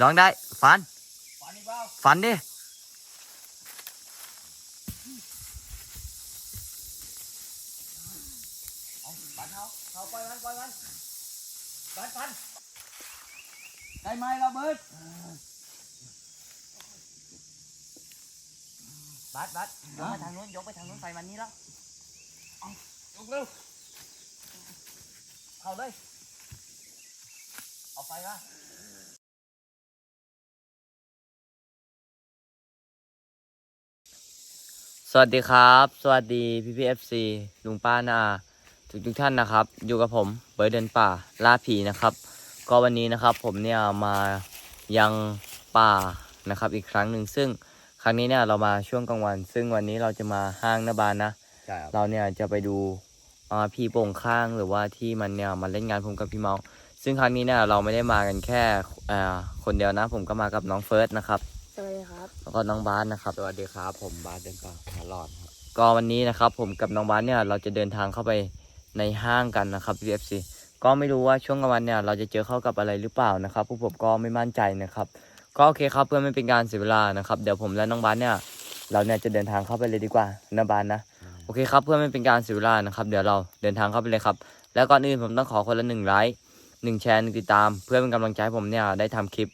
น้องได้ ฟัน ฟันดิฝันเขาเขาปมันปมันฟันได้ไหมเราเบิร์ดบัดบัดยกไปทางนู้นยกไปทางนู้นไฟมันนี้แล้วยกเร็วเข้าเลย เอาไฟมา สวัสดีครับ สวัสดีพี่พีเอฟซีลุงป้านาทุกทุกๆท่านนะครับ อยู่กับผมเบิร์ดเดินป่าล่าผีนะครับ ก็วันนี้นะครับผมเนี่ยมายังป่านะครับอีกครั้งหนึ่งซึ่งครั้งนี้เนี่ยเรามาช่วงกลางวัน ซึ่งวันนี้เราจะมาห้างนาบานนะ ใช่ครับเราเนี่ยจะไปดูอ่าพี่โป่งข้างหรือว่าที่มันเนี่ยมาเล่นงานผมกับพี่เมา ซึ่งครั้งนี้เนี่ยเราไม่ได้มากันแค่อ่าคนเดียวนะ ผมก็มากับน้องเฟิร์สนะครับ สวัสดีครับ แล้วก็น้องบาสนะครับ สวัสดีครับ ผมบาสเดินป่าตลอดครับ ก็วันนี้นะครับผมกับน้องบาสเนี่ยเราจะเดินทางเข้าไปในห้างกันนะครับ PFC ก็ไม่รู้ว่าช่วงกลางวันเนี่ยเราจะเจอเข้ากับอะไรหรือเปล่านะครับพวกผมก็ไม่มั่นใจนะครับ ก็โอเคครับเพื่อไม่เป็นการเสียเวลานะครับ เดี๋ยวผมและน้องบาสเนี่ยเราเนี่ยจะเดินทางเข้าไปเลยดีกว่านะบาสนะ โอเคครับเพื่อไม่เป็นการเสียเวลานะครับ เดี๋ยวเราเดินทางเข้าไปเลยครับ แล้วก่อนอื่นผมต้องขอคนละหนึ่งไลค์หนึ่งแชร์หนึ่งติดตาม เพื่อเป็นกำลังใจให้ผมเนี่ยได้ทำคลิป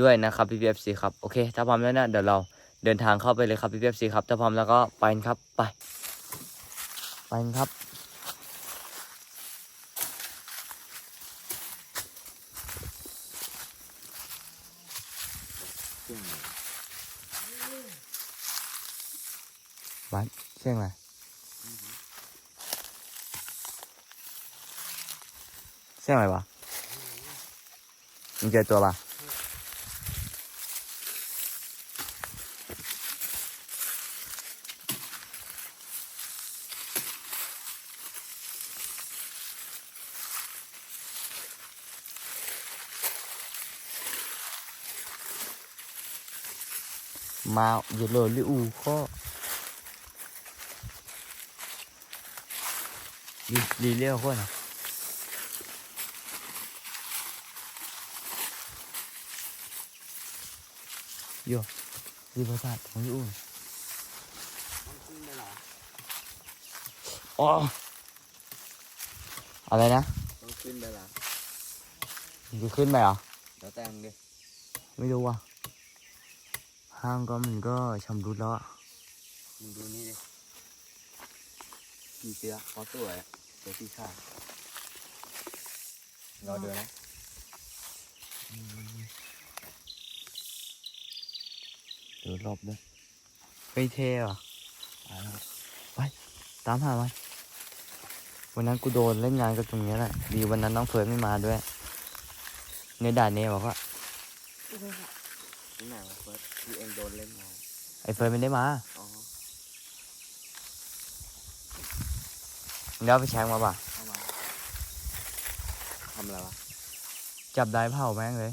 ด้วยนะครับ PFC ครับโอเคถ้าพร้อมแล้วนี่ยเดี๋ยวเราเดินทางเข้าไปเลยครับ PFC ครับถ้าพร้อมแล้วก็ไปครับไปไปครับวัดเสียงอะไรเสียงอะไรวะมึงเจอตัวปะ มาอยู่เลยลิอูข้อ đi đi leo quá nè vô đi vào sạt không อยู่อ๋ออะไรนะต้องขึ้นไปละมึงจะขึ้นไปเหรอแล้วแต่งดิไม่รู้ว่ะ ห้างก็มันก็ชำรุดแล้วอะมึงดูนี่ดิกี่เสือเขาสวยอะตัวที่ข้างรอเดือนนะเดี๋ยวรอบด้วยไปเท่ว่ะไปตามหามันวันนั้นกูโดนเล่นงานกับตรงเนี้ยแหละดีวันนั้นน้องเฟิร์นไม่มาด้วย ในด่านเน่บอกว่า ที่ไหนวะเฟิร์สที่เองโดนเล่นมาไอ้เฟิร์นไม่ได้มาอ๋อเดี๋ยวเอาไปแชงมาป่ะ เอามาทำอะไรวะจับได้เผาแม่งเลย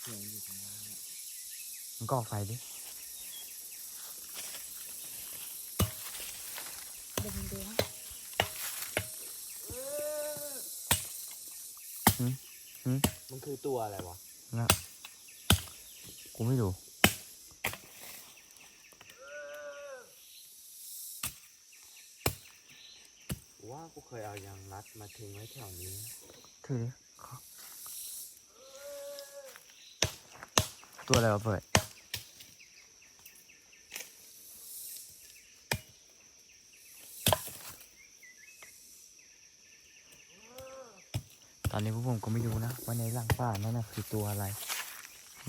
เสียงอยู่ตรงนั้นมันก่อไฟดิ เดี๋ยวผมดูให้มั นคือตัวอะไรวะกูไม่รู้ว่ากูเคยเอายางรัดมาทิ้งไว้แถวนี้ ถือดิขอตัวอะไรวะเฟิร์นต อนนี้พวกผมก็ไม่รู้นะว่าในหลังป่านั่นนะคือตัวอะไร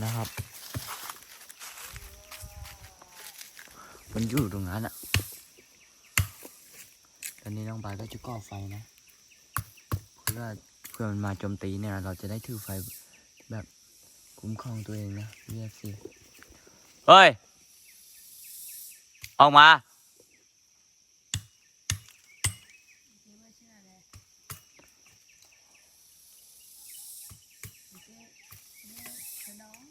นะครับ มันอยู่ตรงนั้นอะตอนนี้น้องบายก็จะก่อไฟนะ เพื่อเพื่อมันมาโจมตีเนี่ย เราจะได้ถือไฟแบบคุ้มครองตัวเองนะเรียกสิเฮ้ย ออกมา คิดว่าชื่ออะไรชื่อเนี่ยคือน้อง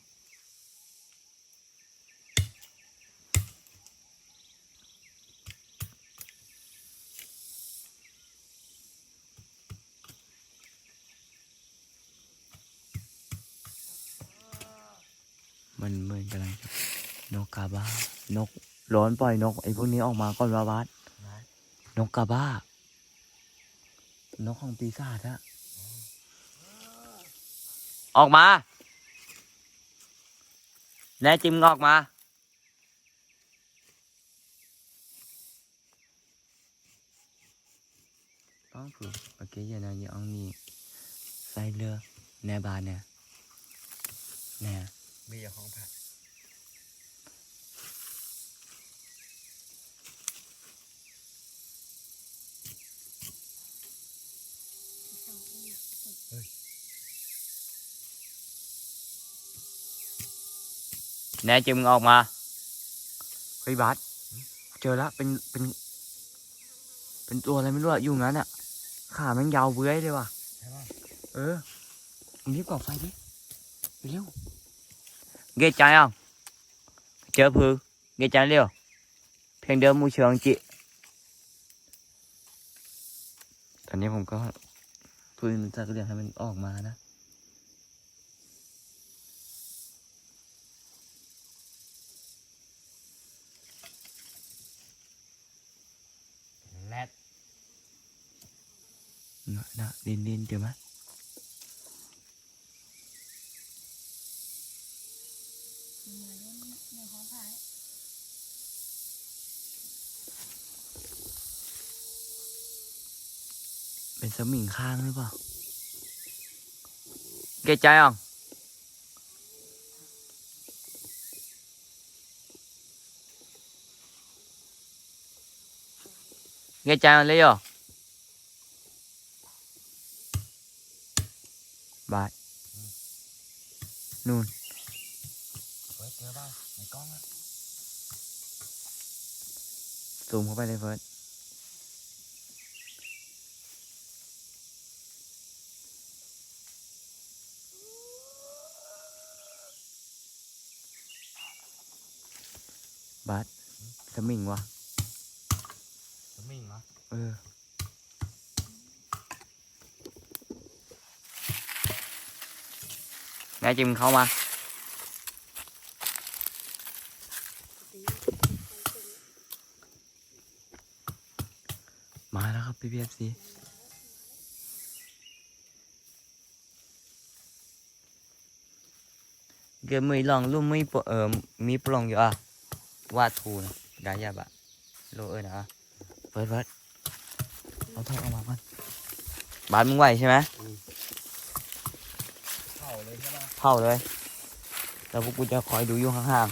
อ มันเหมือนกำลังจะนกกาบ้านกร้อนปล่อยนกไอ้พวกนี้ออกมาก่อนวาบาสไหนกกาบ้านกของปีศาจอะออกมาแน่จิมงออกมา Có phụ ở cái giờ nào như ông nhỉ say lơ nè bà nè nè มีอยู่ห้องพักสองอีก nè chừng ngọt mà Ôi bát Chờ đó bên bên เป็นตัวอะไรไม่รู้อะอยู่งั้นอะขาแมันยาวเบื้อยเลยว่ะ ใช่ป่ะ เออมึงรีบก่อไฟดิไปเร็ว เกใจอะเจอพือเกใจเร็วเพียงเดิมมูเชิงจิตอนนี้ผมก็พูดมันจะเรียกให้มันออกมานะแรดนะนะดินดินเดี๋ยวมั้ย เงินเล่นในห้องพักเป็นสมิงข้างหรือเปล่า เกใจอะเกใจอะเลยเหรอบายนู่น เฟิร์สเจอป่ะในกล้องอะซูมเข้าไปเลยเฟิร์สบาสสมิงวะสมิงเหรอเออ แน่จริงมึงเข้ามา มาแล้วครับ พี่พีเอฟซีเกมมือลองลุ่มมือปเอ่อมีปลองอยู่อะวาดทูนะได้ยาบะโลเออนะเปิดเปิดเอาทอดออกมาก่อนบานมึงไหวใช่ไหมเข่าเลยใช่ป่ะเผาเลยแล้วพวกกูจะคอยดูอยู่ห่าง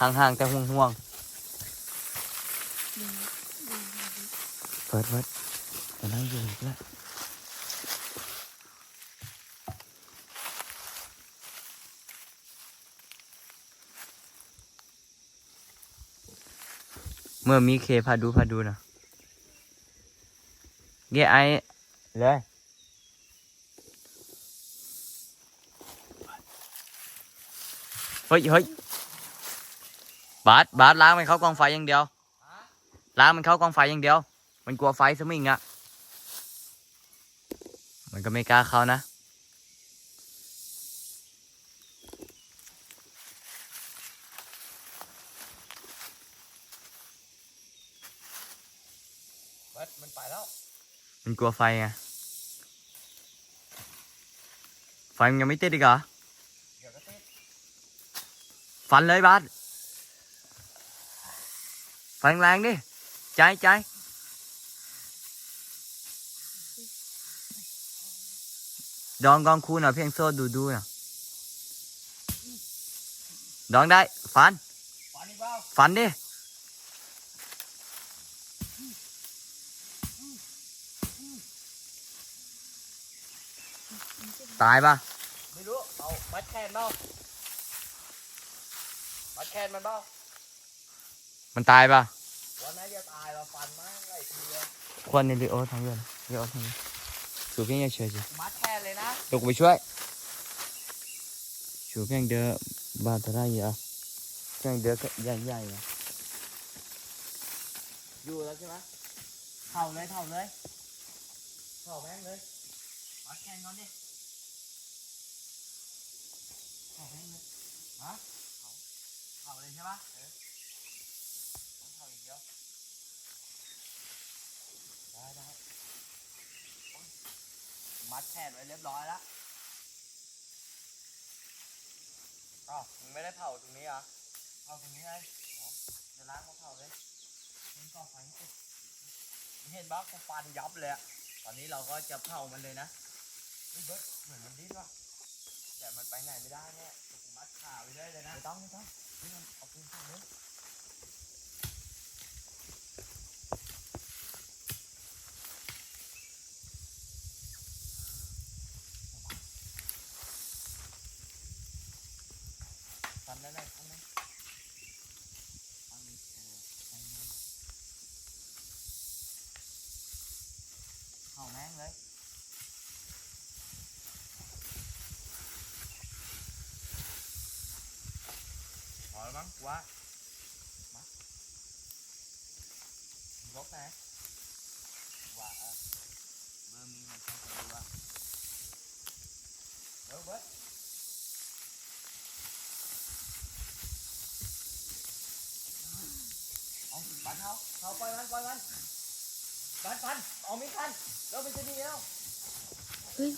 ๆห่างๆแต่ห่วงห่วง ดึงดึงดึง ๆเปิดเปิดจะนั่งอยู่อีกแล้วเมื่อมีเคพาดูพาดูนะเกไอเลยเฮ้ยเฮ้ยบาสบาสล้างมันเข้ากองไฟอย่างเดียวล้างมันเข้ากองไฟอย่างเดียว มันกลัวไฟสมิงอะมันก็ไม่กล้าเข้านะเฟิร์สมันไปแล้ว มันกลัวไฟไง ไฟมันยังไม่ติดอีกเหรอเดี๋ยวก็ติดฟันเลยบาสไฟแรงดิใจใจ ดองกองคูหน่อยเพียงโซ่ดูดูน่ะดองได้ฟันฟันอีกเปล่าฟันดิตายปะไม่รู้ เอามัดแขนเปล่ามัดแขนมันเปล่ามันตายปะวันนั้นจะตายเราฟันมาไล่ทีเลยควรในรีโอทั้ง ชูเพียงอย่าเฉยสิมัดแขนเลยนะเดี๋ยวกูไปช่วยชูเพียงเดือบาตรไรอะเพียงเดือใหญ่ใหญ่ๆอะอยู่แล้วใช่ไหมเข่าเลยเข่าเลยเข่าแม่งเลยมัดแขนก่อนดิเข่าแม่งเลยมัฮะเผาเผาเลยใช่ปะเออต้องเผาอย่างเดียวได้ได้โอ๊ย มัดแขนไว้เรียบร้อยแล้วอ้าวมึงไม่ได้เผาตรงนี้เหรอเผาตรงนี้เลยอ๋อเดี๋ยวล้างมาเผาเลยมึงก่อไฟให้ติดมึงเห็นบ้ากูฟันยับเลยอะตอนนี้เราก็จะเผามันเลยนะเฮ้ยเบิร์ดเหมือนมันดิ้นว่ะแต่มันไปไหนไม่ได้เนี่ยเดี๋ยวกูมัดขาไว้ได้เลยนะไม่ต้องไม่ต้องนี่มันเอาปืนใส่เลยทำได้ไหมทำได้เอานี่เออใส่มือเข้าแม่งเลย พอแล้ว มั้งกูว่ามาลบนะว่าเออเบอร์มีมันต้องไปดูว่าเบิร์ดเบิร์ดเอาปันเขาเขาปล่อยมันปล่อยมันปันปันเอาไม่ทันแล้วมันจะดีแล้วเฮ้ย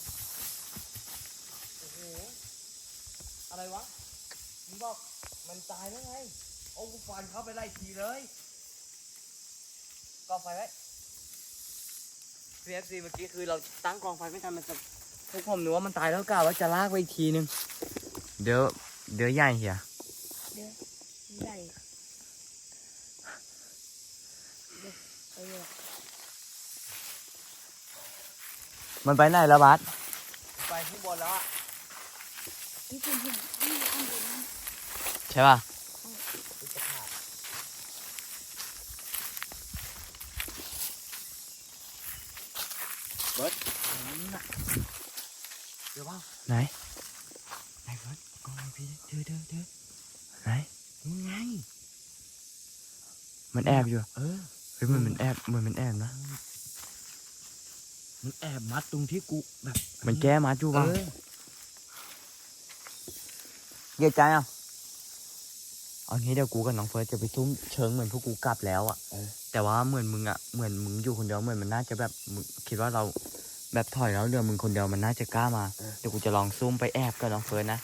โอ้โหอะไรวะมึงบอก มันตายแล้วไง โอ้กูฟันเข้าไปไล่ทีเลย กองไฟไว้พีเอฟซีเมื่อกี้คือเราตั้งกองไฟไม่ทันมันจะพวกผมนึกว่ามันตายแล้วกะว่าจะลากไปอีกทีนึง เดี๋ยว เดี๋ยวใหญ่เหียเดี๋ยวใหญ่เดี๋ยวไปเลยมันไปไหนแล้วบัสไปข้างบนแล้วอะที่คุณเห็นนี่ข้างบนนั้นใช่ป่ะรู้จะขาดเบิร์ดนี่น่ะเดี๋ยวว่าไหน ไหนเฟิร์สกองไฟพี่เดือเดือเดือไหนนี่ไง มันแอบอยู่ เออ เฮ้ยมันมันแอบมันมันแอบนะ มันแอบมัดตรงที่กูแบบ มันแก้มาจูเอบ้างอเยียใจอะ เอางี้เดี๋ยวกูกับน้องเฟิร์สจะไปทุ่มเชิงเหมือนพวกกูกลับแล้วอะเออแต่ว่าเหมือนมึงอะเหมือนมึงอยู่คนเดียวเหมือนมันน่าจะแบบมึงคิดว่าเราแบบถอยแล้วเรือมึงคนเดียวมันน่าจะกล้ามาเดี๋ยวกูจะลองซูมไปแอบกับน้องเฟิร์สนะ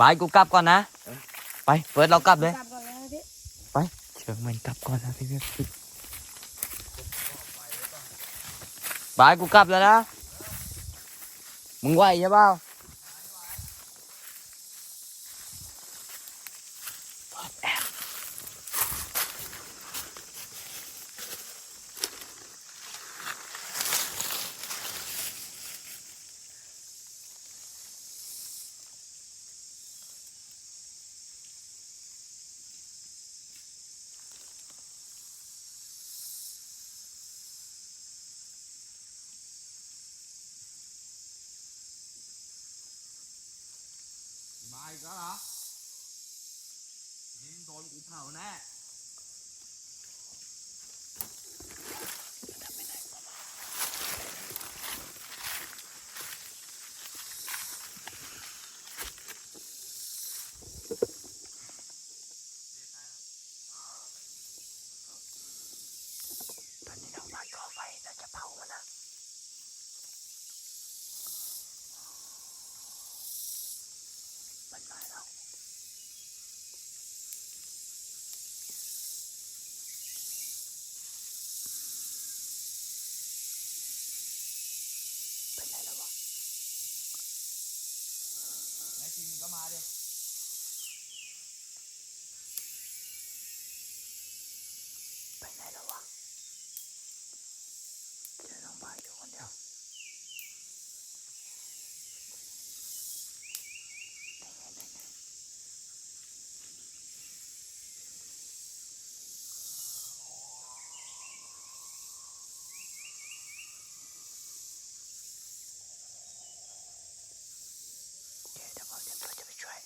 บายกูกลับก่อนนะไปเฟิร์สเรากลับเลยกลับก่อนแล้วพี่เชิงมันกลับก่อนนะพี่เพื่อนบายกูกลับแล้วนะมึงไหวใช่เปล่าแอบ มาอีกแล้วเหรอนี่โดน กูเผาแน่ ตอนนี้เรามาก่อไฟแล้วจะเผามันนะมันมาแล้ว ไปไหนแล้ววะ แน่จริงก็มาดิ ไปไหนแล้ววะเจอน้องบายอยู่คนเดียวได้ไงได้ไงโอเคเดี๋ยวเราเดี๋ยวเราจะไปช่วย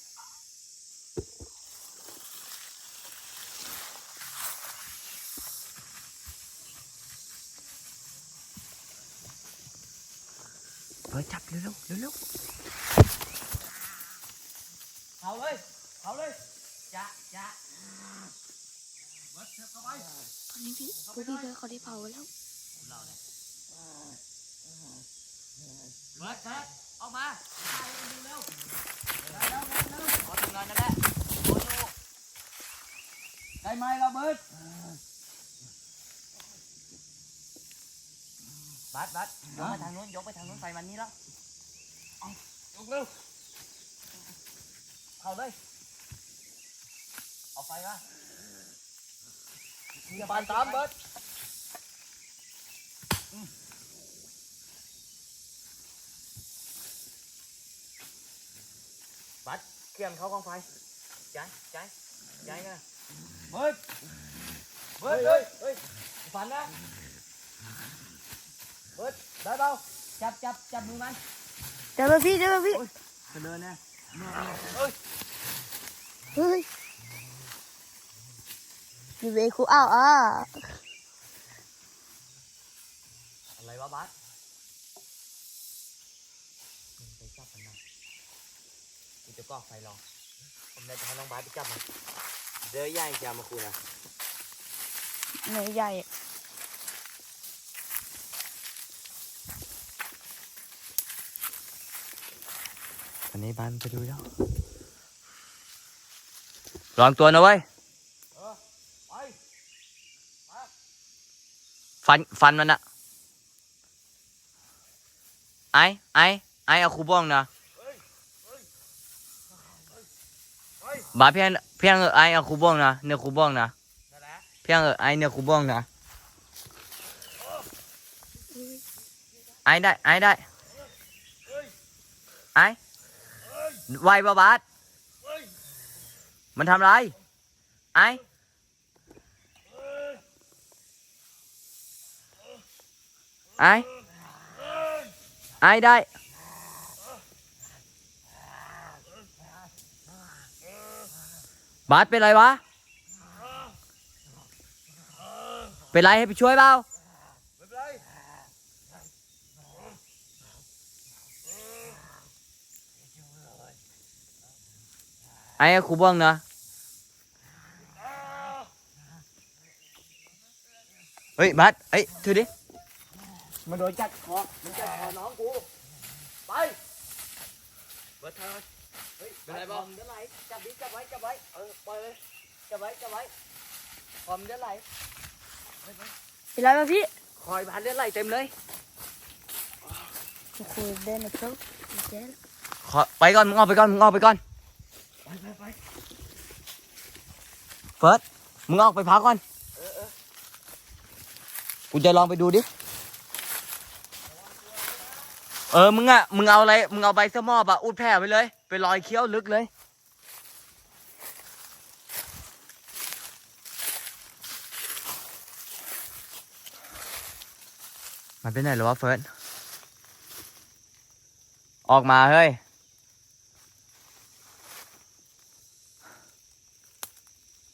เฟิร์สจับเร็วๆเร็วเผาเลยเผาาเลยจะจะเบิร์ดเข้าไปตอนนี้พี่พวกพี่เบิร์ดเขาได้เผาแล้วเราเนี่ยเบิร์ดเบิร์ดออกมาไปเร็วเร็วเร็วเร็วเร็วขอทำงานนั่นแหละขอดูได้ไหมเราเบิร์ด บัสบัสยกไปทางนู้นยกไปทางนู้นไฟมันนี่แล้วเอายกเร็วเข้าเลย เอาไฟมาอย่าบานตามเบิร์ดบัดเคลื่อนเข้ากองไฟใจใจใจกันเฮ้ยเฮ้ยเฮ้ยเฮ้ยฝันนะ เฮ้ยได้เปล่าจับจับจับมือมันเดี๋ยวมาพี่เดี๋ยวมาพี่เจริญนะเฮ้ยอยู่เวคูอ้าวอะอะไรวะบัดมึงไปจับมันนะกูจะก่อไฟรอผมเลยจะให้น้องบัสไปจับมันเดี๋ยวย่ายจะมาคูนะเหนื่อยใหญ่ ตอนนี้บ้านไปดูแล้วระวังตัวนะเว้ยฟันฟันมันอะไอ้ไอ้ไอ้เอาคูบ้องนะบาเพียงเพียงเออไอ้เอาคูบ้องนะเนื้อคูบ้องนะเพียงเออไอเนื้อคูบ้องนะไอ้ได้ไอ้ได้ไอ้ ไวปะบาสมันทำไร ไอไอไอได้ บาสเป็นไรวะ เป็นไรให้ไปช่วยเปล่า ไม่เป็นไร ไอ้ครูบ้องนะเฮ้ยบัสเอ้ยถือดิมันโดนจัดคอมันจัดคอน้องกูไปเบิร์ดเธอเฮ้ยเป็นไรบ้างเดี๋ยวไหลจับดิจับไว้จับไว้เออปล่อยเลยจับไว้จับไว้คอมเดี๋ยวไหลเป็นไรมาพี่คอยบานเดี๋ยวไหลเต็มเลยโอ้โหเดินนะครับเจ๊ขอไปก่อนมึงออกไปก่อนมึงออกไปก่อน ไปไปไปเฟิร์สมึงออกไปพักก่อนเออเออกูจะลองไปดูดิ เออ มึงอะมึงเอาอะไร มึงเอาใบเสื้อมอบอะอุดแผลไปเลย ไปรอยเคี้ยวลึกเลย มันเป็นไหนหรอวะเฟิร์ส ออกมาเฮ้ย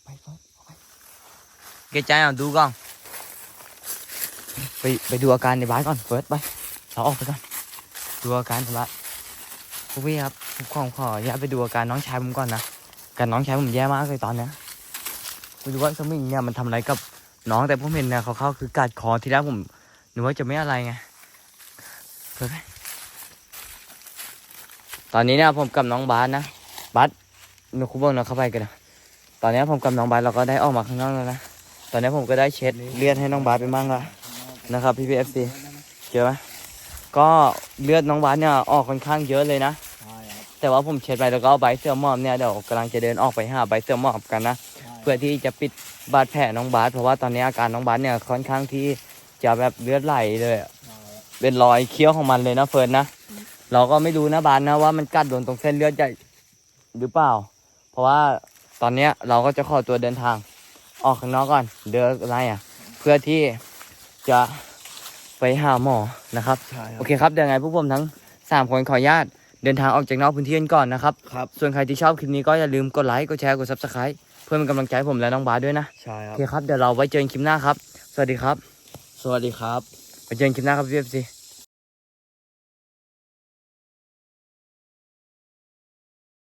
ไปเฟิร์สออกไป กใจอะดูก่อนไปไปดูอาการในบ้านก่อนเฟิร์สไปเราออกไปก่อนดูอาการในบ้าพวกพี่ครับผมขอขออย่าไปดูอาการน้องชายผมก่อนนะการน้องชายผมแย่มากเลยตอนเนี้ยไม่รู้ว่าสมิงเนี่ยมันทำอะไรกับน้องแต่ผมเห็นเนี่ยเขาเข้าคือกัดคอทีแรกผมนึกว่าจะไม่อะไรไงเฟิร์สไปตอนนี้เนี่ยผมกับน้องบาสนะบาสเนื้อคุบงเนาะเข้าไปกันนะตอนนี้ผมกับน้องบาสเราก็ได้ออกมาข้างนอกแล้วนะ ตอนนี้ผมก็ได้เช็ดเลือดให้น้องบาสไปมั่งละนะครับพี่พีเอฟซีเจอไหมก็เลือดน้องบาสเนี่ยออกค่อนข้างเยอะเลยนะใช่ครับแต่ว่าผมเช็ดไปแล้วก็เอาใบเสื้อหมอบเนี่ยเดี๋ยวกำลังจะเดินออกไปหาใบเสื้อหมอบกันนะเพื่อที่จะปิดบาดแผลน้องบาสเพราะว่าตอนนี้อาการน้องบาสเนี่ยค่อนข้างที่จะแบบเลือดไหลเลยอะเป็นรอยเคี้ยวของมันเลยนะเฟิร์นนะเราก็ไม่รู้นะบาสนะว่ามันกัดโดนตรงเส้นเลือดใหญ่หรือเปล่า เพราะว่าตอนเนี้ยเราก็จะขอตัวเดินทาง ออกข้างนอกก่อน เดินอะไรอะ เพื่อที่จะไปหาหมอนะครับ ใช่คโอรับ เคครับเดี๋ยวไงพวกผมทั้ง 3 คนขออนุญาตเดินทางออกจากนอกพื้นที่กันก่อนนะครับ ครับ ส่วนใครที่ชอบคลิปนี้ก็อย่าลืมกดไลค์ กดแชร์ กด subscribe เพื่อเป็นกำลังใจให้ผมและน้องบาสด้วยนะ ใช่คโอรับ เคครับ เดี๋ยวเราไว้เจอกันคลิปหน้าครับ สวัสดีครับ สวัสดีครับไปเจอกันคลิปหน้าครับพี่เอฟซี